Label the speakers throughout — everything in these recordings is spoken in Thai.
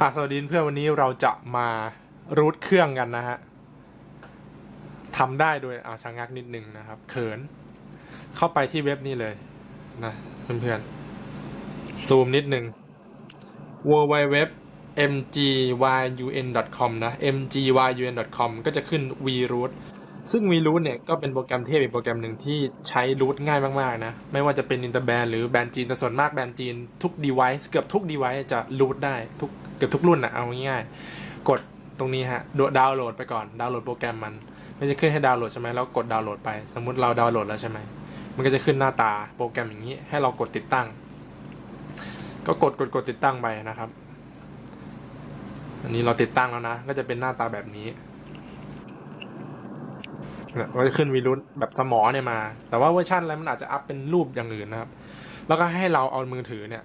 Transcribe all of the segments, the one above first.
Speaker 1: อะสวัสดีเพื่อนวันนี้เราจะมารูทเครื่องกันนะฮะทำได้โดยอาชะงักนิดนึงนะครับ เขิน เข้าไปที่เว็บนี้เลยนะเพื่อนๆ ซูมนิดนึง www mgyun.com นะ mgyun.com ก็จะขึ้น vroot ซึ่ง vroot เนี่ยก็เป็นโปรแกรมเทพอีกโปรแกรมหนึ่งที่ใช้รูทง่ายมากๆนะ ไม่ว่าจะเป็นอินเตอร์แบนหรือแบรนด์จีนแต่ส่วนมากแบรนด์จีนทุก device เกือบทุก device จะรูทได้ทุก กือบทุกรุ่นนะเอาง่ายๆกดตรงนี้ฮะดาวน์โหลดไปก่อนดาวน์โหลดโปรแกรมมันมันจะขึ้นให้ดาวน์โหลดใช่ไหมแล้วกดดาวน์โหลดไป สมมุติเราดาวน์โหลดแล้วใช่ไหมมันก็จะขึ้นหน้าตาโปรแกรมอย่างนี้ ให้เรากดติดตั้ง ก็กดกดกดติดตั้งไปนะครับ อันนี้เราติดตั้งแล้วนะ ก็จะเป็นหน้าตาแบบนี้เนี่ยก็จะขึ้นวีรุตแบบสมอเนี่ยมา แต่ว่าเวอร์ชันอะไรมันอาจจะอัพเป็นรูปอย่างอื่นนะครับ แล้วก็ให้เราเอามือถือเนี่ย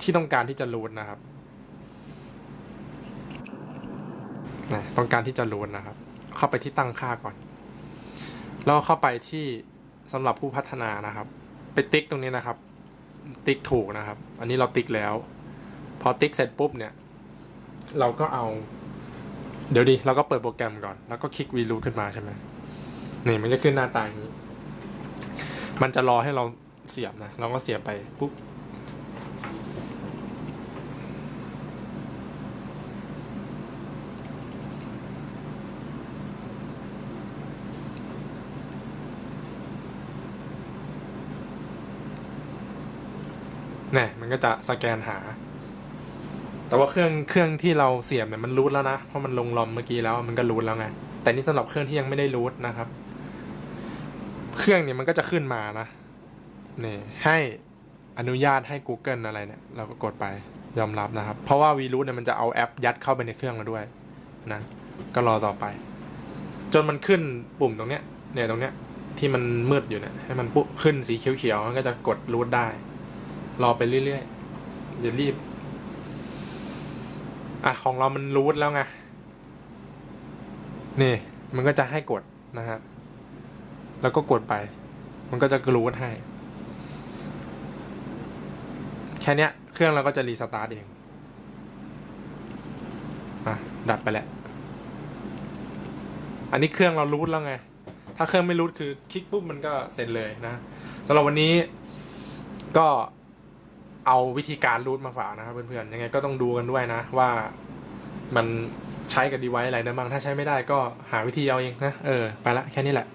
Speaker 1: ที่ต้องการที่จะรูทนะครับ นะต้องการที่จะรูทนะครับ เข้าไปที่ตั้งค่าก่อน แล้วเข้าไปที่สำหรับผู้พัฒนานะครับ ไปติ๊กตรงนี้นะครับ ติ๊กถูกนะครับ อันนี้เราติ๊กแล้ว พอติ๊กเสร็จปุ๊บเนี่ย เราก็เอา เดี๋ยวดิเราก็เปิดโปรแกรมก่อน แล้วก็คลิกวีรูขึ้นมาใช่ไหมนี่มันจะขึ้นหน้าตาอย่างนี้ มันจะรอให้เราเสียบนะ เราก็เสียบไปปุ๊บ เนี่ยมันก็จะสแกนหา แต่ว่าเครื่องเครื่องที่เราเสียบเนี่ยมันรูทแล้วนะ เพราะมันลงลอมเมื่อกี้แล้วมันก็รูทแล้วไง แต่นี่สำหรับเครื่องที่ยังไม่ได้รูทนะครับ เครื่องเนี่ยมันก็จะขึ้นมานะนี่ให้อนุญาตให้ Google อะไรเนี่ย เราก็กดไปยอมรับนะครับ เพราะว่า v r o o t เนี่ยมันจะเอาแอปยัดเข้าไปในเครื่องเราด้วยนะ ก็รอต่อไป จนมันขึ้นปุ่มตรงเนี้ยเนี่ยตรงเนี้ยที่มันมืดอยู่เนี่ยให้มันปุ๊บขึ้นสีเขียวๆมันก็จะกดรูทได้ รอไปเรื่อยๆอย่ารีบ อะ ของเรามันรูทแล้วไง นี่ มันก็จะให้กดนะฮะ แล้วก็กดไป มันก็จะรูทให้ แค่นี้เครื่องเราก็จะรีสตาร์ทเอง อะ ดับไปแล้วอันนี้เครื่องเรารูทแล้วไง ถ้าเครื่องไม่รูทคือคลิกปุ๊บมันก็เสร็จเลยนะสำหรับวันนี้ก็ เอาวิธีการรูทมาฝากนะครับเพื่อนๆยังไงก็ต้องดูกันด้วยนะ ว่ามันใช้กับดีไวซ์อะไรได้บ้างถ้าใช้ไม่ได้ก็หาวิธีเอาเองนะเออไปละแค่นี้แหละ